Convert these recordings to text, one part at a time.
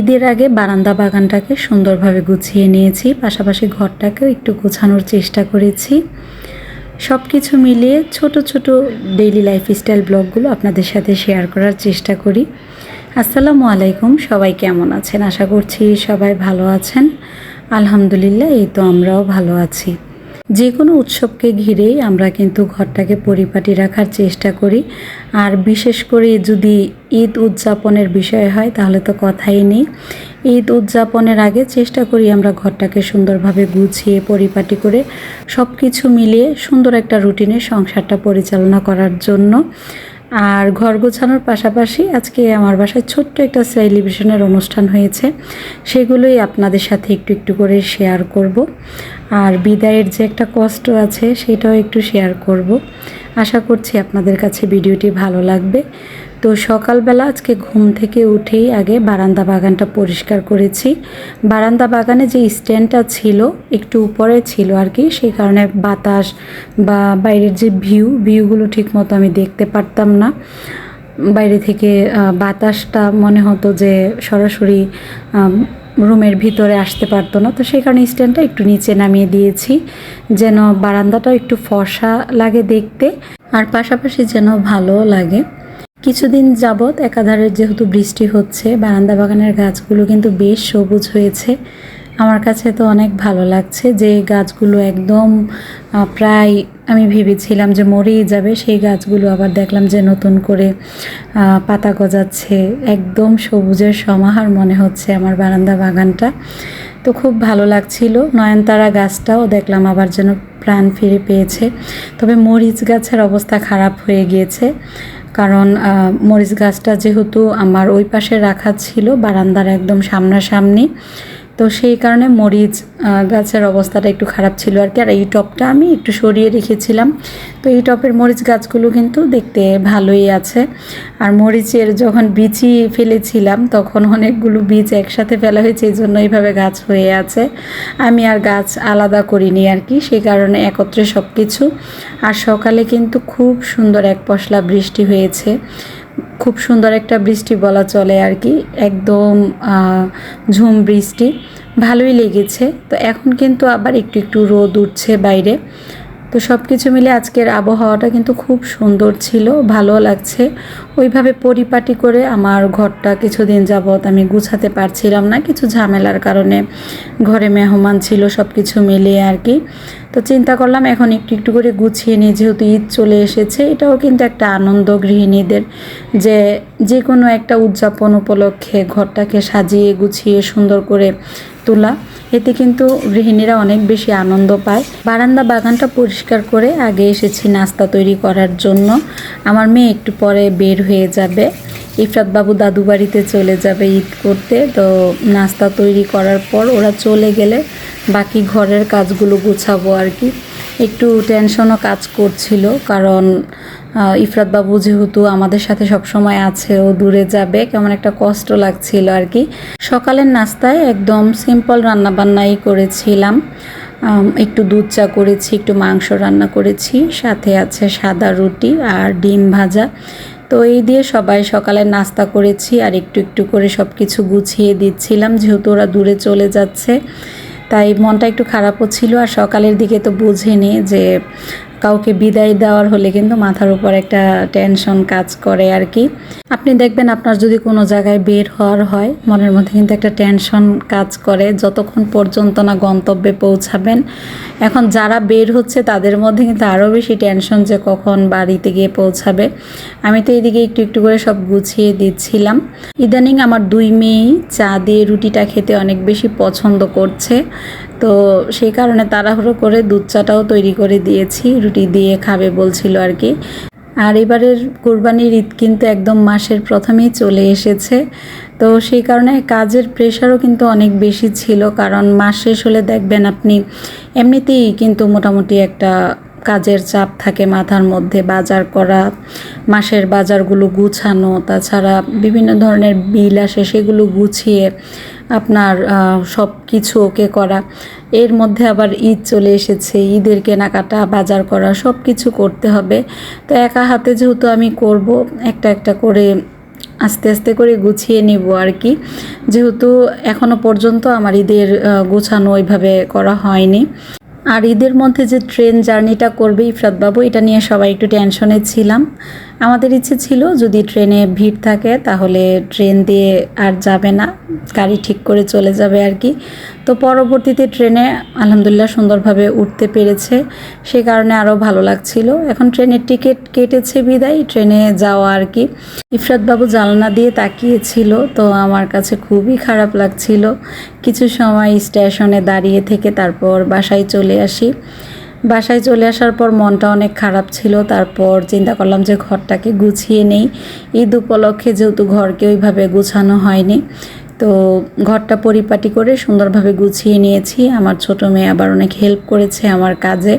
ঈদের আগে বারান্দা বাগানটাকে সুন্দরভাবে গুছিয়ে নিয়েছি, পাশাপাশি ঘরটাকেও একটু গোছানোর চেষ্টা করেছি। সব কিছু মিলিয়ে ছোট ছোট ডেইলি লাইফস্টাইল ব্লগগুলো আপনাদের সাথে শেয়ার করার চেষ্টা করি। আসসালামু আলাইকুম, সবাই কেমন আছেন? আশা করছি সবাই ভালো আছেন। আলহামদুলিল্লাহ, এই তো আমরাও ভালো আছি। যে কোনো উৎসবকে ঘিরেই আমরা কিন্তু ঘরটাকে পরিপাটি রাখার চেষ্টা করি। আর বিশেষ করে যদি ঈদ উদযাপনের বিষয় হয়, তাহলে তো কথাই নেই। ঈদ উদযাপনের আগে চেষ্টা করি আমরা ঘরটাকে সুন্দরভাবে গুছিয়ে, পরিপাটি করে সব কিছু মিলিয়ে সুন্দর একটা রুটিনে সংসারটা পরিচালনা করার জন্য। আর ঘর গোছানোর পাশাপাশি আজকে আমার বাসায় ছোট্ট একটা সেলিব্রেশনের অনুষ্ঠান হয়েছে। সেগুলোই আপনাদের সাথে একটু একটু করে শেয়ার করব। আর বিদায়ের যে একটা কষ্ট আছে, সেটাও একটু শেয়ার করব। আশা করছি আপনাদের কাছে ভিডিওটি ভালো লাগবে। তো সকালবেলা আজকে ঘুম থেকে উঠেই আগে বারান্দা বাগানটা পরিষ্কার করেছি। বারান্দা বাগানে যে স্ট্যান্ডটা ছিল, একটু উপরে ছিল আর কি সেই কারণে বাতাস বা বাইরের যে ভিউ, ভিউগুলো ঠিকমতো আমি দেখতে পারতাম না। বাইরে থেকে বাতাসটা মনে হতো যে সরাসরি রুমের ভিতরে আসতে পারতো না। তো সেই কারণে স্ট্যান্ডটা একটু নিচে নামিয়ে দিয়েছি, যেন বারান্দাটাও একটু ফর্সা লাগে দেখতে, আর পাশাপাশি যেন ভালো লাগে। কিছুদিন যাবৎ একাধারে যেহেতু বৃষ্টি হচ্ছে, বারান্দা বাগানের গাছগুলো কিন্তু বেশ সবুজ হয়েছে। আমার কাছে তো অনেক ভালো লাগছে যে গাছগুলো একদম প্রায় আমি ভেবেছিলাম যে মরেই যাবে, সেই গাছগুলো আবার দেখলাম যে নতুন করে পাতা গজাচ্ছে। একদম সবুজের সমাহার মনে হচ্ছে আমার বারান্দা বাগানটা। তো খুব ভালো লাগছিল। নয়নতারা গাছটাও দেখলাম আবার যেন প্রাণ ফিরে পেয়েছে। তবে মরিচ গাছের অবস্থা খারাপ হয়ে গিয়েছে। কারণ মরিচ গাছটা যেহেতু আমার ওই পাশে রাখা ছিল বারান্দার একদম সামনাসামনি তো সেই কারণে মরিচ গাছের অবস্থাটা একটু খারাপ ছিল আর কি। আর এই টপটা আমি একটু সরিয়ে রেখেছিলাম। তো এই টপের মরিচ গাছগুলো কিন্তু দেখতে ভালোই আছে। আর মরিচের যখন বিচি ফেলেছিলাম, তখন অনেকগুলো বীজ একসাথে ফেলা হয়েছে, এই জন্য এইভাবে গাছ হয়ে আছে। আমি আর গাছ আলাদা করিনি আর কি সেই কারণে একত্রে সব কিছু আর সকালে কিন্তু খুব সুন্দর এক পশলা বৃষ্টি হয়েছে। খুব সুন্দর একটা বৃষ্টি বলা চলে আর কি। একদম ঝুম বৃষ্টি। ভালোই লেগেছে। তো এখন কিন্তু আবার একটু একটু রোদ উঠছে বাইরে। তো সব কিছু মিলে আজকের আবহাওয়াটা কিন্তু খুব সুন্দর ছিল, ভালো লাগছে। ওইভাবে পরিপাটি করে আমার ঘরটা কিছুদিন যাবৎ আমি গুছাতে পারছিলাম না। কিছু ঝামেলার কারণে ঘরে মেহমান ছিল সব কিছু মিলিয়ে আর কি। তো চিন্তা করলাম এখন একটু একটু করে গুছিয়ে নিই, যেহেতু ঈদ চলে এসেছে। এটাও কিন্তু একটা আনন্দ গৃহিণীদের যে যে কোনো একটা উদযাপন উপলক্ষে ঘরটাকে সাজিয়ে, গুছিয়ে, সুন্দর করে তোলা। এতে কিন্তু গৃহিণীরা অনেক বেশি আনন্দ পায়। বারান্দা বাগানটা পরিষ্কার করে আগে এসেছি নাস্তা তৈরি করার জন্য। আমার মেয়ে একটু পরে বের হয়ে যাবে। ইফরাত বাবু দাদু বাড়িতে চলে যাবে ঈদ করতে তো নাস্তা তৈরি করার পর ওরা চলে গেলে বাকি ঘরের কাজগুলো গুছাবো আর কি। একটু টেনশনও কাজ করছিল কারণ আহ, ইফরাত বাবু যেহেতু আমাদের সাথে সব সময় আছে ও দূরে যাবে কেমন একটা কষ্ট লাগছিল আর কি। সকালের নাস্তায় একদম সিম্পল রান্নাবান্নাই করেছিলাম। একটু দুধ চা করেছি একটু মাংস রান্না করেছি সাথে আছে সাদা রুটি আর ডিম ভাজা। তো এই দিয়ে সবাই সকালে নাস্তা করেছি আর একটু একটু করে সব কিছু গুছিয়ে দিচ্ছিলাম, যেহেতু ওরা দূরে চলে যাচ্ছে। তাই মনটা একটু খারাপও ছিল আর সকালের দিকে তো বুঝিনি যে কাউকে বিদায় দেওয়ার হলে কিন্তু মাথার উপর একটা টেনশন কাজ করে আর কি। আপনি দেখবেন আপনার যদি কোনো জায়গায় বের হওয়ার হয়, মনের মধ্যে কিন্তু একটা টেনশন কাজ করে, যতক্ষণ পর্যন্ত না গন্তব্যে পৌঁছাবেন। এখন যারা বের হচ্ছে, তাদের মধ্যে কিন্তু আরও বেশি টেনশন যে কখন বাড়িতে গিয়ে পৌঁছাবে। আমি তো এদিকে একটু একটু করে সব গুছিয়ে দিচ্ছিলাম। ইদানিং আমার দুই মেয়েই চা দিয়ে রুটিটা খেতে অনেক বেশি পছন্দ করছে। তো সেই কারণে তাড়াহুড়ো করে দুধ চাটাও তৈরি করে দিয়েছি, রুটি দিয়ে খাবে বলছিল আর কি। আর এবারের কোরবানির ঈদ কিন্তু একদম মাসের প্রথমেই চলে এসেছে। তো সেই কারণে কাজের প্রেশারও কিন্তু অনেক বেশি ছিল, কারণ মাস শেষ হলে দেখবেন আপনি এমনিতেই কিন্তু মোটামুটি একটা কাজের চাপ থাকে মাথার মধ্যে, বাজার করা, মাসের বাজারগুলো গুছানো, তাছাড়া বিভিন্ন ধরনের বিল আসে সেগুলো গুছিয়ে আপনার সব কিছু ওকে করা। এর মধ্যে আবার ঈদ চলে এসেছে, ঈদের কেনাকাটা, বাজার করা সব কিছু করতে হবে। তো একা হাতে যেহেতু আমি করব, একটা একটা করে আস্তে আস্তে করে গুছিয়ে নিব আর কি। যেহেতু এখনও পর্যন্ত আমার ঈদের গোছানো ওইভাবে করা হয়নি। আর ঈদের মধ্যে যে ট্রেন জার্নিটা করবে ইফরাতবাবু এটা নিয়ে সবাই একটু টেনশনে ছিলাম। আমাদের ইচ্ছে ছিল যদি ট্রেনে ভিড় থাকে তাহলে ট্রেন দিয়ে আর যাবে না, গাড়ি ঠিক করে চলে যাবে আর কি। তো পরবর্তীতে ট্রেনে আলহামদুলিল্লাহ সুন্দরভাবে উঠতে পেরেছে, সে কারণে আরও ভালো লাগছিল। এখন ট্রেনের টিকিট কেটেছে বিদায়, ট্রেনে যাওয়া আর কি। ইফরাত বাবু জানলা দিয়ে তাকিয়েছিল, তো আমার কাছে খুবই খারাপ লাগছিল। কিছু সময় স্টেশনে দাঁড়িয়ে থেকে তারপর বাসায় চলে আসি। বাসায় চলে আসার পর মনটা অনেক খারাপ ছিল। তারপর চিন্তা করলাম যে ঘরটাকে গুছিয়ে নেই। ঈদ উপলক্ষে যেহেতু ঘরকে ওইভাবে গুছানো হয়নি, তো ঘরটা পরিপাটি করে সুন্দরভাবে গুছিয়ে নিয়েছি। আমার ছোট মেয়ে আবার অনেক হেল্প করেছে আমার কাজে।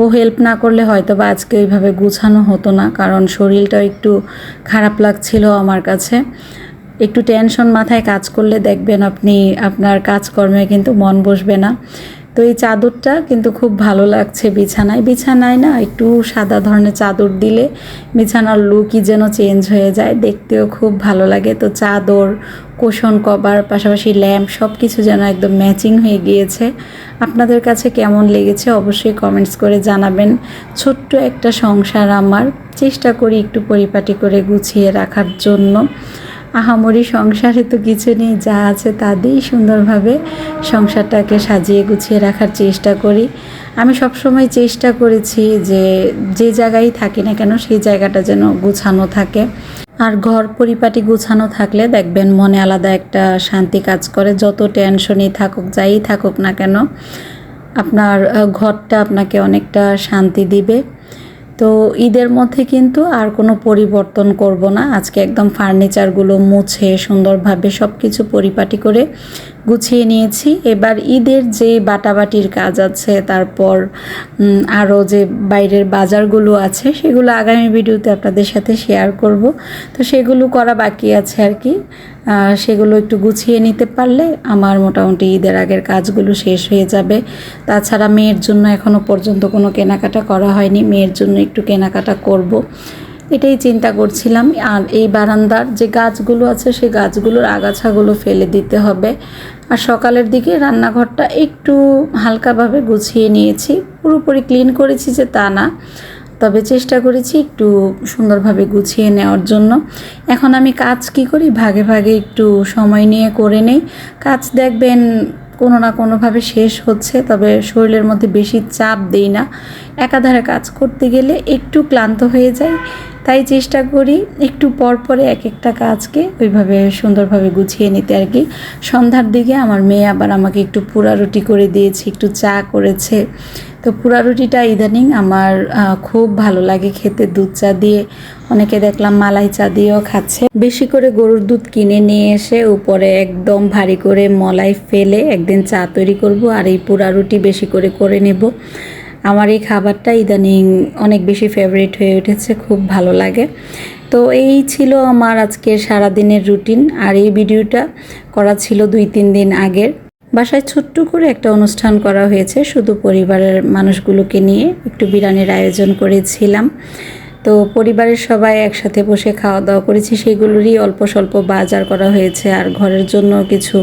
ও হেল্প না করলে হয়তো বা আজকে ওইভাবে গুছানো হতো না, কারণ শরীরটাও একটু খারাপ লাগছিল আমার কাছে। একটু টেনশন মাথায় কাজ করলে দেখবেন আপনি, আপনার কাজকর্মে কিন্তু মন বসবে না। তো এই চাদরটা কিন্তু খুব ভালো লাগছে বিছানায়। বিছানায় না একটু সাদা ধরনের চাদর দিলে বিছানার লুকই যেন চেঞ্জ হয়ে যায়, দেখতেও খুব ভালো লাগে। তো চাদর, কোশন কভার, পাশাপাশি ল্যাম্প সব কিছু যেন একদম ম্যাচিং হয়ে গিয়েছে। আপনাদের কাছে কেমন লেগেছে অবশ্যই কমেন্টস করে জানাবেন। ছোট্ট একটা সংসার আমার, চেষ্টা করি একটু পরিপাটি করে গুছিয়ে রাখার জন্য। আহামরি সংসারে তো কিছু নেই, যা আছে তা দিয়েই সুন্দরভাবে সংসারটাকে সাজিয়ে গুছিয়ে রাখার চেষ্টা করি। আমি সবসময় চেষ্টা করেছি যে যে জায়গায় থাকি না কেন সেই জায়গাটা যেন গুছানো থাকে। আর ঘর পরিপাটি গুছানো থাকলে দেখবেন মনে আলাদা একটা শান্তি কাজ করে, যত টেনশনই থাকুক, যাই থাকুক না কেন, আপনার ঘরটা আপনাকে অনেকটা শান্তি দিবে। তো ঈদের মধ্যে কিন্তু আর কোনো পরিবর্তন করব না। আজকে একদম ফার্নিচারগুলো মুছে সুন্দরভাবে সব কিছু পরিপাটি করে গুছিয়ে নিয়েছি। এবার ঈদের যে বাটাবাটির কাজ আছে, তারপর আরও যে বাইরের বাজারগুলো আছে, সেগুলো আগামী ভিডিওতে আপনাদের সাথে শেয়ার করব। তো সেগুলো করা বাকি আছে আর কি। সেগুলো একটু গুছিয়ে নিতে পারলে আমার মোটামুটি ঈদের আগের কাজগুলো শেষ হয়ে যাবে। তাছাড়া মেয়ের জন্য এখনও পর্যন্ত কোনো কেনাকাটা করা হয়নি। মেয়ের জন্য একটু কেনাকাটা করব। এটাই চিন্তা করছিলাম। আর এই বারান্দার যে গাছগুলো আছে সেই গাছগুলোর আগাছাগুলো ফেলে দিতে হবে। আর সকালের দিকে রান্নাঘরটা একটু হালকাভাবে গুছিয়ে নিয়েছি। পুরোপুরি ক্লিন করেছি যে তা না। তবে চেষ্টা করেছি একটু সুন্দরভাবে গুছিয়ে নেওয়ার জন্য। এখন আমি কাজ কি করি? ভাগে ভাগে একটু সময় নিয়ে করে নেই। কাজ দেখবেন কোনো না কোনোভাবে শেষ হচ্ছে, তবে শরীরের মধ্যে বেশি চাপ দেই না। একাধারে কাজ করতে গেলে একটু ক্লান্ত হয়ে যায় তাই চেষ্টা করি একটু পর পরে এক একটা কাজকে ওইভাবে সুন্দরভাবে গুছিয়ে নিতে আর কি। সন্ধ্যার দিকে আমার মেয়ে আবার আমাকে একটু পুরা রুটি করে দিয়েছে, একটু চা করেছে। তো পুরা রুটিটা ইদানিং আমার খুব ভালো লাগে খেতে। দুধ চা দিয়ে অনেকে দেখলাম মালাই চা দিয়েও খাচ্ছে। বেশি করে গরুর দুধ কিনে নিয়ে এসে উপরে একদম ভারী করে মলাই ফেলে একদিন চা তৈরি করব আর এই পুরা রুটি বেশি করে করে নেব। আমার এই খাবারটা ইদানিং অনেক বেশি ফেভারিট হয়ে উঠেছে, খুব ভালো লাগে। তো এই ছিল আমার আজকের সারাদিনের রুটিন আর এই ভিডিওটা করা ছিল দুই তিন দিন আগের। বাসায় ছোট্ট করে একটা অনুষ্ঠান করা হয়েছে। শুধু পরিবারের মানুষগুলোকে নিয়ে একটু বিরিয়ানির আয়োজন করেছিলাম। তো পরিবারের সবাই একসাথে বসে খাওয়া দাওয়া করেছি। সেগুলোরই অল্প স্বল্প বাজার করা হয়েছে আর ঘরের জন্য কিছু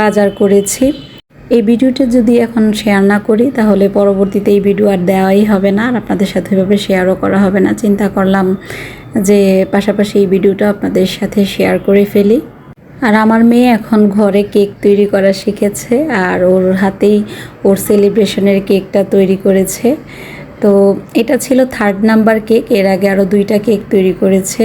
বাজার করেছি। এই ভিডিওটা যদি এখন শেয়ার না করি, তাহলে পরবর্তীতে এই ভিডিও আর দেওয়াই হবে না। আর আপনাদের সাথে এভাবে শেয়ারও করা হবে না। চিন্তা করলাম যে পাশাপাশি এই ভিডিওটা আপনাদের সাথে শেয়ার করে ফেলি। আর আমার মেয়ে এখন ঘরে কেক তৈরি করা শিখেছে আর ওর হাতেই ওর সেলিব্রেশনের কেকটা তৈরি করেছে। তো এটা ছিল থার্ড নাম্বার কেক, এর আগে আরও দুইটা কেক তৈরি করেছে।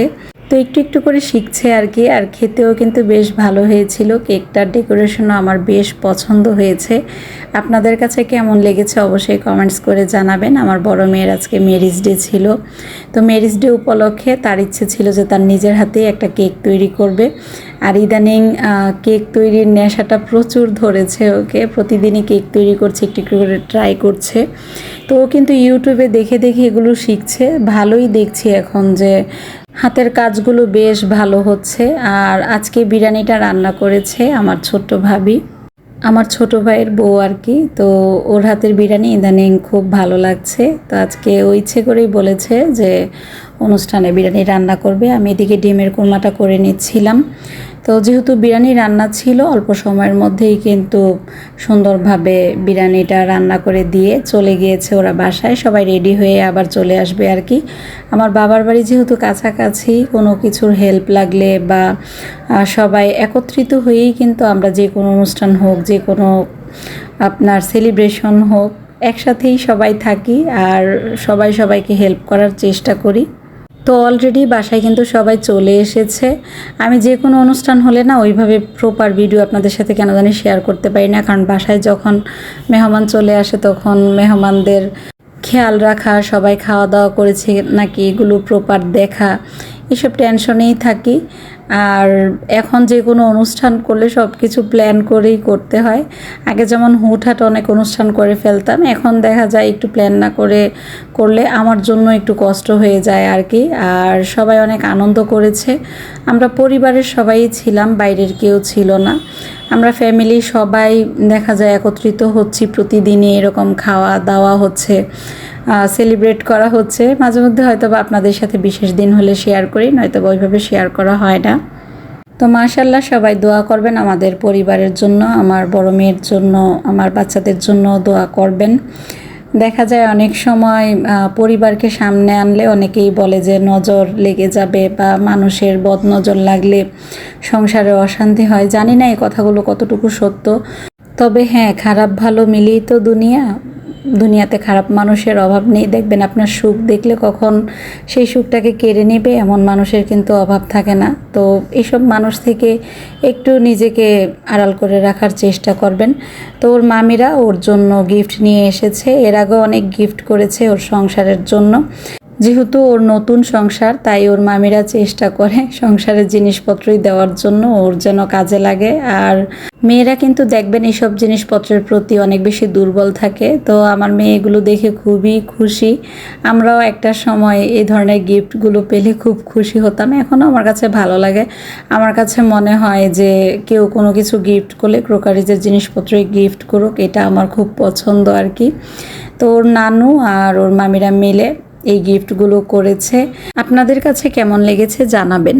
তো একটু একটু করে শিখছে আর কি, আর খেতেও কিন্তু বেশ ভালো হয়েছিল। কেকটার ডেকোরেশনও আমার বেশ পছন্দ হয়েছে। আপনাদের কাছে কেমন লেগেছে অবশ্যই কমেন্টস করে জানাবেন। আমার বড় মেয়ের আজকে মেরিজ ডে ছিল। তো মেরিজ ডে উপলক্ষে তার ইচ্ছে ছিল যে তার নিজের হাতেই একটা কেক তৈরি করবে। আর ইদানিং কেক তৈরির নেশাটা প্রচুর ধরেছে ওকে। প্রতিদিনই কেক তৈরি করছে, একটু একটু করে ট্রাই করছে। তো ও কিন্তু ইউটিউবে দেখে দেখে এগুলো শিখছে। ভালোই দেখছি এখন যে হাতের কাজগুলো বেশ ভালো হচ্ছে। আর আজকে বিরিয়ানিটা রান্না করেছে আমার ছোট্ট ভাবি। আমার ছোট ভাইয়ের বউ আর কি। তো ওর হাতের বিরিয়ানি ইদানিং খুব ভালো লাগছে। তো আজকে ও ইচ্ছে করেই বলেছে যে অনুষ্ঠানে বিরিয়ানি রান্না করবে। আমি এদিকে ডিমের কোরমাটা করে নিচ্ছিলাম। তো যেহেতু বিরিয়ানি রান্না ছিল, অল্প সময়ের মধ্যেই কিন্তু সুন্দরভাবে বিরিয়ানিটা রান্না করে দিয়ে চলে গিয়েছে ওরা বাসায়। সবাই রেডি হয়ে আবার চলে আসবে আর কি। আমার বাবার বাড়ি যেহেতু কাছাকাছি, কোনো কিছুর হেল্প লাগলে বা সবাই একত্রিত হয়েই কিন্তু আমরা যে কোনো অনুষ্ঠান হোক, যে কোনো আপনার সেলিব্রেশন হোক, একসাথেই সবাই থাকি আর সবাই সবাইকে হেল্প করার চেষ্টা করি। তো অলরেডি বাসায় কিন্তু সবাই চলে এসেছে। আমি যে কোনো অনুষ্ঠান হলে না ওইভাবে প্রপার ভিডিও আপনাদের সাথে কেন জানি শেয়ার করতে পারি না। কারণ বাসায় যখন মেহমান চলে আসে তখন মেহমানদের খেয়াল রাখা, সবাই খাওয়া দাওয়া করেছে নাকি এগুলো প্রপার দেখা, এসব টেনশনেই থাকি। আর এখন যে কোনো অনুষ্ঠান করলে সব কিছু প্ল্যান করেই করতে হয়। আগে যেমন হুটহাট অনেক অনুষ্ঠান করে ফেলতাম, এখন দেখা যায় একটু প্ল্যান না করে করলে আমার জন্য একটু কষ্ট হয়ে যায় আর কি আর সবাই অনেক আনন্দ করেছে। আমরা পরিবারের সবাই ছিলাম, বাইরের কেউ ছিল না। আমরা ফ্যামিলি সবাই দেখা যায় একত্রিত হচ্ছি প্রতিদিনই, এরকম খাওয়া দাওয়া হচ্ছে সেলিব্রেট করা হচ্ছে। মাঝে মধ্যে হয়তো বা আপনাদের সাথে বিশেষ দিন হলে শেয়ার করি নয়তো বা ওইভাবে শেয়ার করা হয় না। তো মাশাল্লাহ সবাই দোয়া করবেন আমাদের পরিবারের জন্য, আমার বড় মেয়ের জন্য, আমার বাচ্চাদের জন্য দোয়া করবেন। দেখা যায় অনেক সময় পরিবারকে সামনে আনলে অনেকেই বলে যে নজর লেগে যাবে বা মানুষের বদ নজর লাগলে সংসারে অশান্তি হয়। জানি না এই কথাগুলো কতটুকু সত্য। তবে হ্যাঁ খারাপ ভালো মিলেই তো দুনিয়া। দুনিয়াতে খারাপ মানুষের অভাব নেই। দেখবেন আপনার সুখ দেখলে কখন সেই সুখটাকে কেড়ে নেবে, এমন মানুষের কিন্তু অভাব থাকে না। তো এইসব মানুষ থেকে একটু নিজেকে আড়াল করে রাখার চেষ্টা করবেন। তো ওর মামিরা ওর জন্য গিফট নিয়ে এসেছে। এর আগে অনেক গিফট করেছে ওর সংসারের জন্য। যেহেতু ওর নতুন সংসার, তাই ওর মামিরা চেষ্টা করে সংসারের জিনিসপত্রই দেওয়ার জন্য, ওর যেন কাজে লাগে। আর মেয়েরা কিন্তু দেখবেন এইসব জিনিসপত্রের প্রতি অনেক বেশি দুর্বল থাকে। তো আমার মেয়ে এগুলো দেখে খুবই খুশি। আমরাও একটা সময় এই ধরনের গিফটগুলো পেলে খুব খুশি হতাম। এখনও আমার কাছে ভালো লাগে। আমার কাছে মনে হয় যে কেউ কোনো কিছু গিফট করলে ক্রোকারিজের জিনিসপত্রই গিফট করুক, এটা আমার খুব পছন্দ আর কি। তো ওর নানু আর ওর মামিরা মিলে এই গিফটগুলো করেছে। আপনাদের কাছে কেমন লেগেছে জানাবেন।